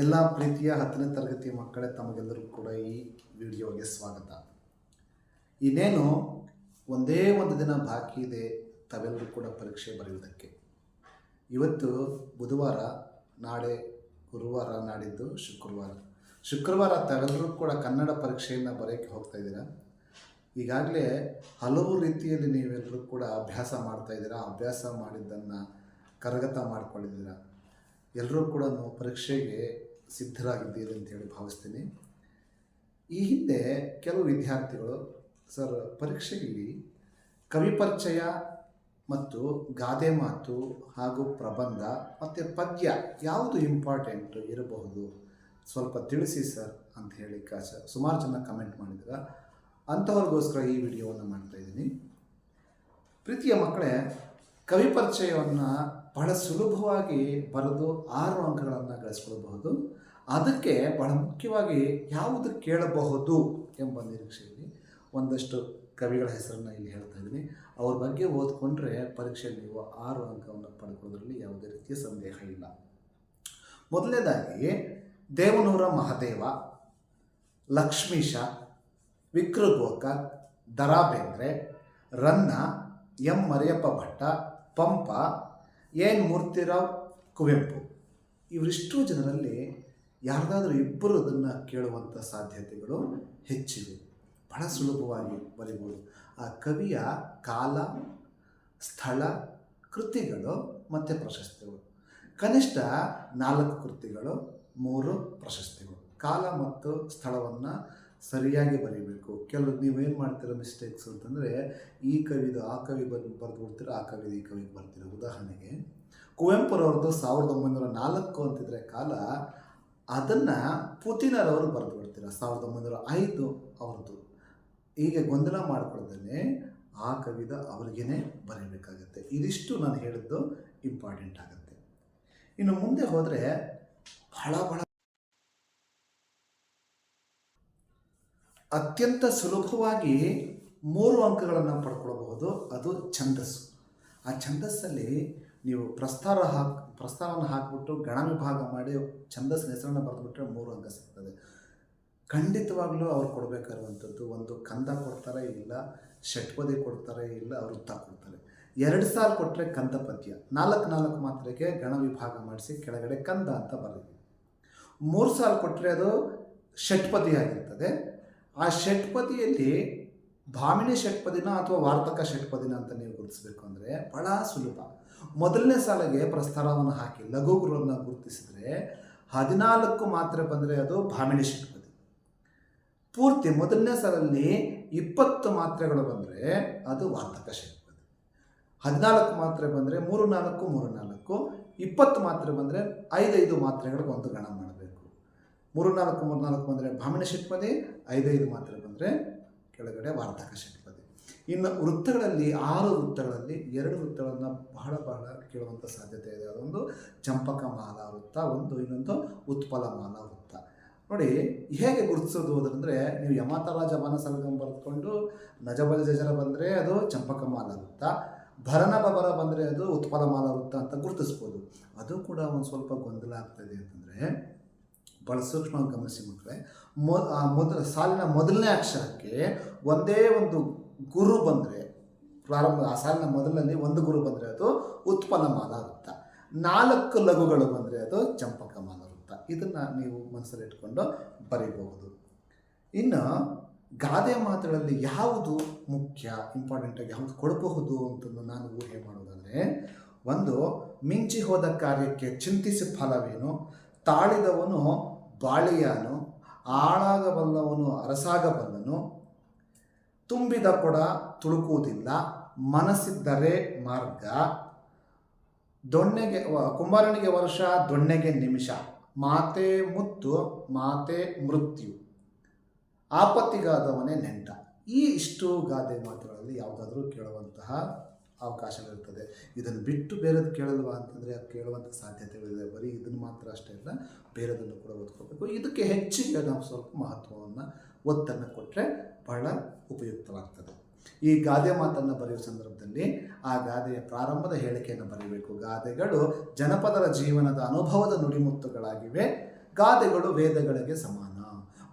ಎಲ್ಲ ಪ್ರೀತಿಯ ಹತ್ತನೇ ತರಗತಿ ಮಕ್ಕಳೇ ತಮಗೆಲ್ಲರೂ ಕೂಡ ಈ ವಿಡಿಯೋಗೆ ಸ್ವಾಗತ. ಇನ್ನೇನು ಒಂದೇ ಒಂದು ದಿನ ಬಾಕಿ ಇದೆ ತಾವೆಲ್ಲರೂ ಕೂಡ ಪರೀಕ್ಷೆ ಬರೆಯುವುದಕ್ಕೆ. ಇವತ್ತು ಬುಧವಾರ, ನಾಳೆ ಗುರುವಾರ ನಾಡಿದ್ದು ಶುಕ್ರವಾರ. ಶುಕ್ರವಾರ ತಾವೆಲ್ಲರೂ ಕೂಡ ಕನ್ನಡ ಪರೀಕ್ಷೆಯನ್ನು ಬರೆಯೋಕ್ಕೆ ಹೋಗ್ತಾ ಇದ್ದೀರಾ? ಈಗಾಗಲೇ ಹಲವು ರೀತಿಯಲ್ಲಿ ನೀವೆಲ್ಲರೂ ಕೂಡ ಅಭ್ಯಾಸ ಮಾಡ್ತಾ ಇದ್ದೀರಾ, ಅಭ್ಯಾಸ ಮಾಡಿದ್ದನ್ನು ಕರಗತ ಮಾಡ್ಕೊಂಡಿದ್ದೀರಾ? ಎಲ್ಲರೂ ಕೂಡ ಪರೀಕ್ಷೆಗೆ ಸಿದ್ಧರಾಗಿದ್ದೀರಿ ಅಂತ ಹೇಳಿ ಭಾವಿಸ್ತೀನಿ. ಈ ಹಿಂದೆ ಕೆಲವು ವಿದ್ಯಾರ್ಥಿಗಳು, ಸರ್, ಪರೀಕ್ಷೆಯಲ್ಲಿ ಕವಿ ಪರಿಚಯ ಮತ್ತು ಗಾದೆ ಮಾತು ಹಾಗೂ ಪ್ರಬಂಧ ಮತ್ತು ಪದ್ಯ ಯಾವುದು ಇಂಪಾರ್ಟೆಂಟ್ ಇರಬಹುದು? ಸ್ವಲ್ಪ ತಿಳಿಸಿ ಸರ್ ಅಂತ ಹೇಳಿ ಕಾಸ. ಸುಮಾರು ಜನ ಕಮೆಂಟ್ ಮಾಡಿದ್ರ. ಅಂಥವ್ರಿಗೋಸ್ಕರ ಈ ವಿಡಿಯೋವನ್ನು ಮಾಡ್ತಾ ಇದ್ದೀನಿ. ಪ್ರೀತಿಯ ಮಕ್ಕಳೇ, ಕವಿ ಪರಿಚಯವನ್ನು ಬಹಳ ಸುಲಭವಾಗಿ ಬರೆದು ಆರು ಅಂಕಗಳನ್ನು ಗಳಿಸ್ಕೊಳ್ಬಹುದು. ಅದಕ್ಕೆ ಬಹಳ ಮುಖ್ಯವಾಗಿ ಯಾವುದು ಕೇಳಬಹುದು ಎಂಬ ನಿರೀಕ್ಷೆಯಲ್ಲಿ ಒಂದಷ್ಟು ಕವಿಗಳ ಹೆಸರನ್ನು ಇಲ್ಲಿ ಹೇಳ್ತಾ ಇದ್ದೀನಿ. ಅವ್ರ ಬಗ್ಗೆ ಓದ್ಕೊಂಡ್ರೆ ಪರೀಕ್ಷೆಯಲ್ಲಿ ನೀವು ಆರು ಅಂಕವನ್ನು ಪಡ್ಕೊಳ್ಳೋದ್ರಲ್ಲಿ ಯಾವುದೇ ರೀತಿಯ ಸಂದೇಹ ಇಲ್ಲ. ಮೊದಲನೇದಾಗಿ, ದೇವನೂರ ಮಹಾದೇವ, ಲಕ್ಷ್ಮೀಶ, ವಿಕ್ರಗೋಕ ದರಾ ಬೇಂದ್ರೆ ರನ್ನ, ಎಂ ಮರಿಯಪ್ಪ ಭಟ್ಟ, ಪಂಪ ಎನ್ ಮೂರ್ತಿರಾವ್ ಕುವೆಂಪು. ಇವರಿಷ್ಟು ಜನರಲ್ಲಿ ಯಾರ್ದಾದ್ರೂ ಇಬ್ಬರು ಅದನ್ನು ಕೇಳುವಂಥ ಸಾಧ್ಯತೆಗಳು ಹೆಚ್ಚಿವೆ. ಬಹಳ ಸುಲಭವಾಗಿ ಬರಿಬೋದು. ಆ ಕವಿಯ ಕಾಲ, ಸ್ಥಳ, ಕೃತಿಗಳು ಮತ್ತು ಪ್ರಶಸ್ತಿಗಳು. ಕನಿಷ್ಠ ನಾಲ್ಕು ಕೃತಿಗಳು, ಮೂರು ಪ್ರಶಸ್ತಿಗಳು. ಕಾಲ ಮತ್ತು ಸ್ಥಳವನ್ನು ಸರಿಯಾಗಿ ಬರೀಬೇಕು. ಕೆಲವು ಏನು ಮಾಡ್ತೀರೋ ಮಿಸ್ಟೇಕ್ಸ್ ಅಂತಂದರೆ, ಈ ಕವಿದು ಆ ಕವಿ ಬಂದು ಬರೆದು ಬಿಡ್ತೀರ ಆ ಕವಿದು ಈ ಕವಿಗೆ ಬರ್ತೀರ. ಉದಾಹರಣೆಗೆ, ಕುವೆಂಪುರವ್ರದ್ದು ಸಾವಿರದ ಒಂಬೈನೂರ ನಾಲ್ಕು ಅಂತಿದ್ರೆ ಕಾಲ, ಅದನ್ನು ಪುತಿನರವರು ಬರೆದು ಬಿಡ್ತೀರ ಸಾವಿರದ ಒಂಬೈನೂರ ಐದು ಅವ್ರದ್ದು. ಹೀಗೆ ಗೊಂದಲ ಮಾಡ್ಕೊಳ್ದೇ ಆ ಕವಿದ ಅವ್ರಿಗೇ ಬರೀಬೇಕಾಗತ್ತೆ. ಇದಿಷ್ಟು ನಾನು ಹೇಳಿದ್ದು ಇಂಪಾರ್ಟೆಂಟ್ ಆಗುತ್ತೆ. ಇನ್ನು ಮುಂದೆ ಹೋದರೆ ಬಹಳ ಬಹಳ ಅತ್ಯಂತ ಸುಲಭವಾಗಿ ಮೂರು ಅಂಕಗಳನ್ನು ಪಡ್ಕೊಳ್ಬಹುದು. ಅದು ಛಂದಸ್ಸು. ಆ ಛಂದಸ್ಸಲ್ಲಿ ನೀವು ಪ್ರಸ್ತಾರ ಹಾಕಿ, ಪ್ರಸ್ತಾರವನ್ನು ಹಾಕಿಬಿಟ್ಟು ಗಣ ವಿಭಾಗ ಮಾಡಿ ಛಂದಸ್ಸಿನ ಹೆಸರನ್ನು ಬರೆದುಬಿಟ್ರೆ ಮೂರು ಅಂಕ ಸಿಗ್ತದೆ. ಖಂಡಿತವಾಗಲೂ ಅವ್ರು ಕೊಡಬೇಕಾಗಿರುವಂಥದ್ದು ಒಂದು ಕಂದ ಕೊಡ್ತಾರೆ, ಇಲ್ಲ ಷಟ್ಪದಿ ಕೊಡ್ತಾರೆ, ಇಲ್ಲ ವೃತ್ತ ಕೊಡ್ತಾರೆ. ಎರಡು ಸಾಲು ಕೊಟ್ಟರೆ ಕಂದ ಪದ್ಯ. ನಾಲ್ಕು ನಾಲ್ಕು ಮಾತ್ರೆಗೆ ಗಣ ವಿಭಾಗ ಮಾಡಿಸಿ ಕೆಳಗಡೆ ಕಂದ ಅಂತ ಬರೀವಿ ಮೂರು ಸಾಲ ಕೊಟ್ಟರೆ ಅದು ಷಟ್ಪದಿ ಆಗಿರ್ತದೆ. ಆ ಷಟ್ಪದಿಯಲ್ಲಿ ಭಾಮಿನಿ ಷಟ್ಪದಿನ ಅಥವಾ ವಾರ್ತಕ ಷಟ್ಪದಿನ ಅಂತ ನೀವು ಗುರುತಿಸಬೇಕು ಅಂದರೆ ಬಹಳ ಸುಲಭ. ಮೊದಲನೇ ಸಾಲಿಗೆ ಪ್ರಸ್ತಾರವನ್ನು ಹಾಕಿ, ಲಘು ಗುರುವನ್ನು ಗುರುತಿಸಿದರೆ ಹದಿನಾಲ್ಕು ಮಾತ್ರೆ ಬಂದರೆ ಅದು ಭಾಮಿನಿ ಷಟ್ಪದಿ. ಪೂರ್ತಿ ಮೊದಲನೇ ಸಾಲಲ್ಲಿ ಇಪ್ಪತ್ತು ಮಾತ್ರೆಗಳು ಬಂದರೆ ಅದು ವಾರ್ತಕ ಷಟ್ಪದಿ. ಹದಿನಾಲ್ಕು ಮಾತ್ರೆ ಬಂದರೆ ಮೂರು ನಾಲ್ಕು ಮೂರು ನಾಲ್ಕು, ಇಪ್ಪತ್ತು ಮಾತ್ರೆ ಬಂದರೆ ಐದೈದು ಮಾತ್ರೆಗಳಿಗೆ ಒಂದು ಗಣ ಮಾಡಬೇಕು. ಮೂರು ನಾಲ್ಕು ಮೂರು ನಾಲ್ಕು ಬಂದರೆ ಭಾಮಿನ ಷಟ್ಪದಿ ಐದೈದು ಮಾತ್ರೆ ಬಂದರೆ ಕೆಳಗಡೆ ವಾರ್ತಕ ಷಟ್ಪದಿ ಇನ್ನು ವೃತ್ತಗಳಲ್ಲಿ, ಆರು ವೃತ್ತಗಳಲ್ಲಿ ಎರಡು ವೃತ್ತಗಳನ್ನು ಬಹಳ ಬಹಳ ಕೇಳುವಂಥ ಸಾಧ್ಯತೆ ಇದೆ. ಅದೊಂದು ಚಂಪಕ ಮಾಲ ವೃತ್ತ, ಒಂದು ಇನ್ನೊಂದು ಉತ್ಪಲ ಮಾಲ ವೃತ್ತ. ನೋಡಿ, ಹೇಗೆ ಗುರುತಿಸೋದು ಅಂದರೆ ನೀವು ಯಮಾತರಾಜ ಮಾನಸರ್ಗಂ ಬರೆದುಕೊಂಡು ಜಜರ ಬಂದರೆ ಅದು ಚಂಪಕ ಮಾಲ ವೃತ್ತ ಭರಣ ಬಬರ ಬಂದರೆ ಅದು ಉತ್ಪಲ ಮಾಲ ವೃತ್ತ ಅಂತ ಗುರುತಿಸ್ಬೋದು. ಅದು ಕೂಡ ಒಂದು ಸ್ವಲ್ಪ ಗೊಂದಲ ಆಗ್ತದೆ ಅಂತಂದರೆ ಭಾಳ ಸೂಕ್ಷ್ಮವಾಗಿ ಗಮನಿಸಿ ಮಕ್ಕಳೇ. ಮೊ ಮೊದಲ, ಸಾಲಿನ ಮೊದಲನೇ ಅಕ್ಷರಕ್ಕೆ ಒಂದೇ ಒಂದು ಗುರು ಬಂದರೆ, ಪ್ರಾರಂಭ, ಆ ಸಾಲಿನ ಮೊದಲಲ್ಲಿ ಒಂದು ಗುರು ಬಂದರೆ ಅದು ಉತ್ಪನ್ನ ಮಾಲ ವೃತ್ತ ನಾಲ್ಕು ಲಘುಗಳು ಬಂದರೆ ಅದು ಚಂಪಕ ಮಾಲ ವೃತ್ತ ಇದನ್ನು ನೀವು ಮನಸ್ಸಲ್ಲಿ ಇಟ್ಕೊಂಡು ಬರೀಬಹುದು. ಇನ್ನು ಗಾದೆ ಮಾತುಗಳಲ್ಲಿ ಯಾವುದು ಮುಖ್ಯ ಇಂಪಾರ್ಟೆಂಟಾಗಿ ಯಾವುದು ಕೊಡಬಹುದು ಅಂತಂದು ನಾನು ಊಹೆ ಮಾಡೋದಾದರೆ ಒಂದು ಮಿಂಚಿ ಹೋದ ಕಾರ್ಯಕ್ಕೆ ಚಿಂತಿಸಿ ಫಲವೇನು, ತಾಳಿದವನು ಬಾಳಿಯಾನು ಆಳಾಗಬಲ್ಲವನು ಅರಸಾಗಬಲ್ಲನು. ತುಂಬಿದ ಕೊಡ ತುಳುಕುವುದಿಲ್ಲ, ಮನಸ್ಸಿದ್ದರೆ ಮಾರ್ಗ. ದೊಣ್ಣೆಗೆ ಕುಂಬಾರನಿಗೆ ವರ್ಷ, ದೊಣ್ಣೆಗೆ ನಿಮಿಷ. ಮಾತೆ ಮುತ್ತು, ಮಾತೆ ಮೃತ್ಯು. ಆಪತ್ತಿಗಾದವನೇ ನೆಂಟ. ಈ ಇಷ್ಟು ಗಾದೆ ಮಾತುಗಳಲ್ಲಿ ಯಾವುದಾದ್ರೂ ಕೇಳುವಂತಹ ಅವಕಾಶಗಳಿರ್ತದೆ. ಇದನ್ನು ಬಿಟ್ಟು ಬೇರೆದು ಕೇಳಲ್ವಾ ಅಂತಂದರೆ ಅದು ಕೇಳುವಂಥ ಸಾಧ್ಯತೆಗಳಿದೆ. ಬರೀ ಇದನ್ನು ಮಾತ್ರ ಅಷ್ಟೇ ಇಲ್ಲ ಬೇರೆದನ್ನು ಕೂಡ ಓದ್ಕೋಬೇಕು ಇದಕ್ಕೆ ಹೆಚ್ಚಿಗೆ ನಾವು ಸ್ವಲ್ಪ ಮಹತ್ವವನ್ನು ಒತ್ತನ್ನು ಕೊಟ್ಟರೆ ಬಹಳ ಉಪಯುಕ್ತವಾಗ್ತದೆ. ಈ ಗಾದೆ ಮಾತನ್ನು ಬರೆಯುವ ಸಂದರ್ಭದಲ್ಲಿ ಆ ಗಾದೆಯ ಪ್ರಾರಂಭದ ಹೇಳಿಕೆಯನ್ನು ಬರೀಬೇಕು. ಗಾದೆಗಳು ಜನಪದರ ಜೀವನದ ಅನುಭವದ ನುಡಿಮುತ್ತುಗಳಾಗಿವೆ. ಗಾದೆಗಳು ವೇದಗಳಿಗೆ ಸಮಾನ.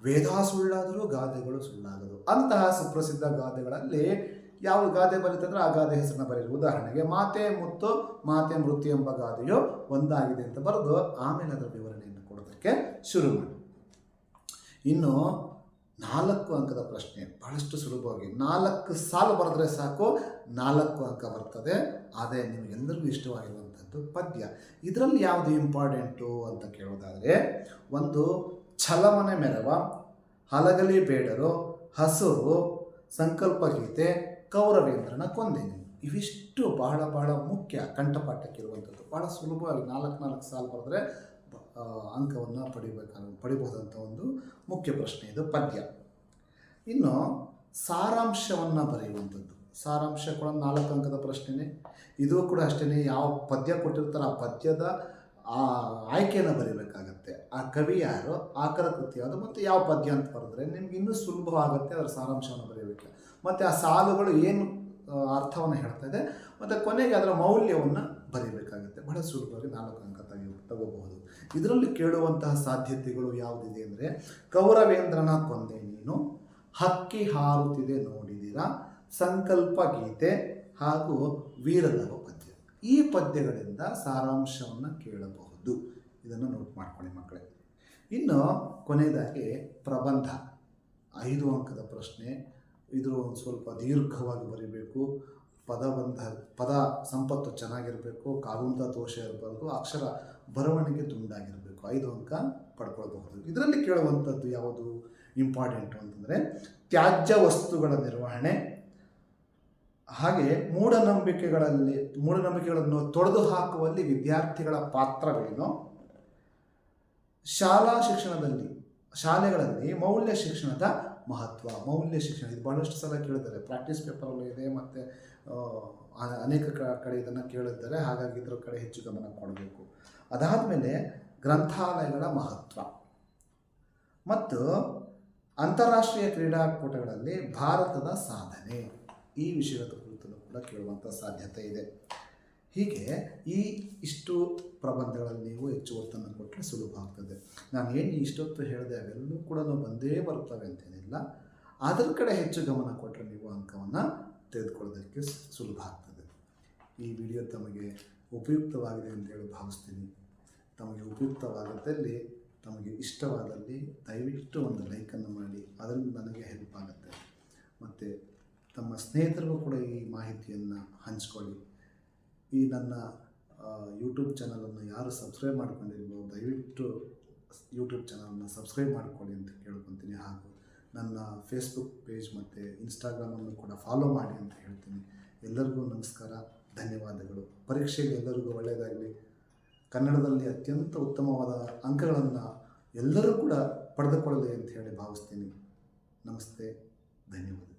ವೇದ ಸುಳ್ಳಾದರೂ ಗಾದೆಗಳು ಸುಳ್ಳಾಗದು. ಅಂತಹ ಸುಪ್ರಸಿದ್ಧ ಗಾದೆಗಳಲ್ಲಿ ಯಾವ ಗಾದೆ ಬರೀತಂದ್ರೆ ಆ ಗಾದೆ ಹೆಸರನ್ನ ಬರೀರಿ ಉದಾಹರಣೆಗೆ, ಮಾತೆ ಮುತ್ತು, ಮಾತೆ ಮೃತ್ಯು ಎಂಬ ಗಾದೆಯು ಒಂದಾಗಿದೆ ಅಂತ ಬರೆದು ಆಮೇಲೆ ಅದರ ವಿವರಣೆಯನ್ನು ಕೊಡೋದಕ್ಕೆ ಶುರು ಮಾಡಿ. ಇನ್ನು ನಾಲ್ಕು ಅಂಕದ ಪ್ರಶ್ನೆ ಬಹಳಷ್ಟು ಸುಲಭವಾಗಿ, ನಾಲ್ಕು ಸಾಲು ಬರೆದ್ರೆ ಸಾಕು, ನಾಲ್ಕು ಅಂಕ ಬರ್ತದೆ. ಅದೇ ನಿಮಗೆಲ್ಲರಿಗೂ ಇಷ್ಟವಾಗಿರುವಂಥದ್ದು ಪದ್ಯ. ಇದರಲ್ಲಿ ಯಾವುದು ಇಂಪಾರ್ಟೆಂಟು ಅಂತ ಕೇಳೋದಾದರೆ, ಒಂದು ಛಲಮನೆ ಮೆರವ, ಹಲಗಲಿ ಬೇಡರು, ಹಸುರು, ಸಂಕಲ್ಪ ಗೀತೆ ಕೌರವೇಂದ್ರನ ಕೊಂದೆನು ಇವಿಷ್ಟು ಬಹಳ ಬಹಳ ಮುಖ್ಯ ಕಂಠಪಾಠಕ್ಕಿರುವಂಥದ್ದು. ಬಹಳ ಸುಲಭವಾಗಿ ನಾಲ್ಕು ನಾಲ್ಕು ಸಾಲ ಬರೆದ್ರೆ ಅಂಕವನ್ನು ಪಡಿಬೇಕಾಗ ಪಡಿಬಹುದಂಥ ಒಂದು ಮುಖ್ಯ ಪ್ರಶ್ನೆ ಇದು, ಪದ್ಯ. ಇನ್ನು ಸಾರಾಂಶವನ್ನು ಬರೆಯುವಂಥದ್ದು. ಸಾರಾಂಶ ಕೂಡ ನಾಲ್ಕು ಅಂಕದ ಪ್ರಶ್ನೆನೇ. ಇದು ಕೂಡ ಅಷ್ಟೇ ಯಾವ ಪದ್ಯ ಕೊಟ್ಟಿರ್ತಾರೆ ಆ ಪದ್ಯದ, ಆ, ಆಯ್ಕೆಯನ್ನು ಬರೀಬೇಕಾಗತ್ತೆ. ಆ ಕವಿ ಯಾರು? ಆಕರ ಕೃತಿ ಯಾವುದು? ಮತ್ತು ಯಾವ ಪದ್ಯ ಅಂತ ಬರೆದ್ರೆ ನಿಮ್ಗೆ ಇನ್ನೂ ಸುಲಭವಾಗುತ್ತೆ, ಅದರ ಸಾರಾಂಶವನ್ನು ಬರೀಬೇಕು ಮತ್ತು ಆ ಸಾಲುಗಳು ಏನು ಅರ್ಥವನ್ನು ಹೇಳ್ತಾ ಇದೆ. ಮತ್ತು ಕೊನೆಗೆ ಅದರ ಮೌಲ್ಯವನ್ನು ಬರೀಬೇಕಾಗುತ್ತೆ. ಬಹಳ ಸುಲಭವಾಗಿ ನಾಲ್ಕು ಅಂಕ ತೆಗಿ ತಗೋಬಹುದು. ಇದರಲ್ಲಿ ಕೇಳುವಂತಹ ಸಾಧ್ಯತೆಗಳು ಯಾವುದಿದೆ ಅಂದರೆ, ಕೌರವೇಂದ್ರನ ಕೊಂದೆ ನೀನು, ಹಕ್ಕಿ ಹಾರುತ್ತಿದೆ ನೋಡಿದಿರ, ಸಂಕಲ್ಪ ಗೀತೆ ಹಾಗೂ ವೀರಲವ ಪದ್ಯ. ಈ ಪದ್ಯಗಳಿಂದ ಸಾರಾಂಶವನ್ನು ಕೇಳಬಹುದು. ಇದನ್ನು ನೋಟ್ ಮಾಡ್ಕೊಳ್ಳಿ ಮಕ್ಕಳೇ. ಇನ್ನು ಕೊನೆಯದಾಗಿ ಪ್ರಬಂಧ, ಐದು ಅಂಕದ ಪ್ರಶ್ನೆ. ಇದು ಒಂದು ಸ್ವಲ್ಪ ದೀರ್ಘವಾಗಿ ಬರೀಬೇಕು. ಪದಬಂಧ ಪದ ಸಂಪತ್ತು ಚೆನ್ನಾಗಿರಬೇಕು ಕಾಗುಂತ ದೋಷ ಇರಬಾರ್ದು, ಅಕ್ಷರ ಬರವಣಿಗೆ ತುಂಡಾಗಿರಬೇಕು. ಐದು ಅಂಕ ಪಡ್ಕೊಳ್ಬಹುದು. ಇದರಲ್ಲಿ ಕೇಳುವಂಥದ್ದು ಯಾವುದು? ಇಂಪಾರ್ಟೆಂಟು ಅಂತಂದರೆ ತ್ಯಾಜ್ಯ ವಸ್ತುಗಳ ನಿರ್ವಹಣೆ. ಹಾಗೆ ಮೂಢನಂಬಿಕೆಗಳಲ್ಲಿ, ಮೂಢನಂಬಿಕೆಗಳನ್ನು ತೊಡೆದು ಹಾಕುವಲ್ಲಿ ವಿದ್ಯಾರ್ಥಿಗಳ ಪಾತ್ರವೇನು? ಶಾಲಾ ಶಿಕ್ಷಣದಲ್ಲಿ, ಶಾಲೆಗಳಲ್ಲಿ ಮೌಲ್ಯ ಶಿಕ್ಷಣದ ಮಹತ್ವ, ಮೌಲ್ಯ ಶಿಕ್ಷಣ, ಇದು ಬಹಳಷ್ಟು ಸಲ ಕೇಳಿದ್ದಾರೆ. ಪ್ರಾಕ್ಟೀಸ್ ಪೇಪರಲ್ಲೂ ಇದೆ, ಮತ್ತು ಅನೇಕ ಕಡೆ ಇದನ್ನು ಕೇಳಿದ್ದಾರೆ. ಹಾಗಾಗಿ ಇದರ ಕಡೆ ಹೆಚ್ಚು ಗಮನ ಕೊಡಬೇಕು. ಅದಾದಮೇಲೆ ಗ್ರಂಥಾಲಯಗಳ ಮಹತ್ವ. ಮತ್ತು ಅಂತಾರಾಷ್ಟ್ರೀಯ ಕ್ರೀಡಾಕೂಟಗಳಲ್ಲಿ ಭಾರತದ ಸಾಧನೆ. ಈ ವಿಷಯದ ಕುರಿತು ಕೂಡ ಕೇಳುವಂಥ ಸಾಧ್ಯತೆ ಇದೆ. ಹೀಗೆ ಈ ಇಷ್ಟು ಪ್ರಬಂಧಗಳಲ್ಲಿ ನೀವು ಹೆಚ್ಚು ಒತ್ತನ್ನು ಕೊಟ್ಟರೆ ಸುಲಭ ಆಗ್ತದೆ. ನಾನು ಏನು ಇಷ್ಟೊತ್ತು ಹೇಳಿದೆ ಅವೆಲ್ಲವೂ ಕೂಡ ಬಂದೇ ಬರ್ತವೆ ಅಂತೇನಿಲ್ಲ. ಅದರ ಕಡೆ ಹೆಚ್ಚು ಗಮನ ಕೊಟ್ಟರೆ ನೀವು ಅಂಕವನ್ನು ತೆಗೆದುಕೊಳ್ಳೋದಕ್ಕೆ ಸುಲಭ ಆಗ್ತದೆ. ಈ ವಿಡಿಯೋ ತಮಗೆ ಉಪಯುಕ್ತವಾಗಿದೆ ಅಂತ ಹೇಳಿ ಭಾವಿಸ್ತೀನಿ. ತಮಗೆ ಉಪಯುಕ್ತವಾದದಲ್ಲಿ ತಮಗೆ ಇಷ್ಟವಾದಲ್ಲಿ ದಯವಿಟ್ಟು ಒಂದು ಲೈಕನ್ನು ಮಾಡಿ, ಅದರಿಂದ ನನಗೆ ಹೆಲ್ಪ್ ಆಗುತ್ತೆ. ಮತ್ತು ತಮ್ಮ ಸ್ನೇಹಿತರಿಗೂ ಕೂಡ ಈ ಮಾಹಿತಿಯನ್ನು ಹಂಚ್ಕೊಳ್ಳಿ. ಈ ನನ್ನ ಯೂಟ್ಯೂಬ್ ಚಾನಲನ್ನು ಯಾರು ಸಬ್ಸ್ಕ್ರೈಬ್ ಮಾಡ್ಕೊಂಡಿಲ್ವೋ ದಯವಿಟ್ಟು ಯೂಟ್ಯೂಬ್ ಚಾನಲನ್ನು ಸಬ್ಸ್ಕ್ರೈಬ್ ಮಾಡ್ಕೊಳ್ಳಿ ಅಂತ ಕೇಳ್ಕೊತೀನಿ. ಹಾಗೂ ನನ್ನ ಫೇಸ್ಬುಕ್ ಪೇಜ್ ಮತ್ತು ಇನ್ಸ್ಟಾಗ್ರಾಮನ್ನು ಕೂಡ ಫಾಲೋ ಮಾಡಿ ಅಂತ ಹೇಳ್ತೀನಿ. ಎಲ್ಲರಿಗೂ ನಮಸ್ಕಾರ, ಧನ್ಯವಾದಗಳು. ಪರೀಕ್ಷೆಗೆ ಎಲ್ಲರಿಗೂ ಒಳ್ಳೆಯದಾಗಲಿ. ಕನ್ನಡದಲ್ಲಿ ಅತ್ಯಂತ ಉತ್ತಮವಾದ ಅಂಕಗಳನ್ನು ಎಲ್ಲರೂ ಕೂಡ ಪಡೆದುಕೊಳ್ಳಲಿ ಅಂತ ಹೇಳಿ ಭಾವಿಸ್ತೀನಿ. ನಮಸ್ತೆ ಧನ್ಯವಾದ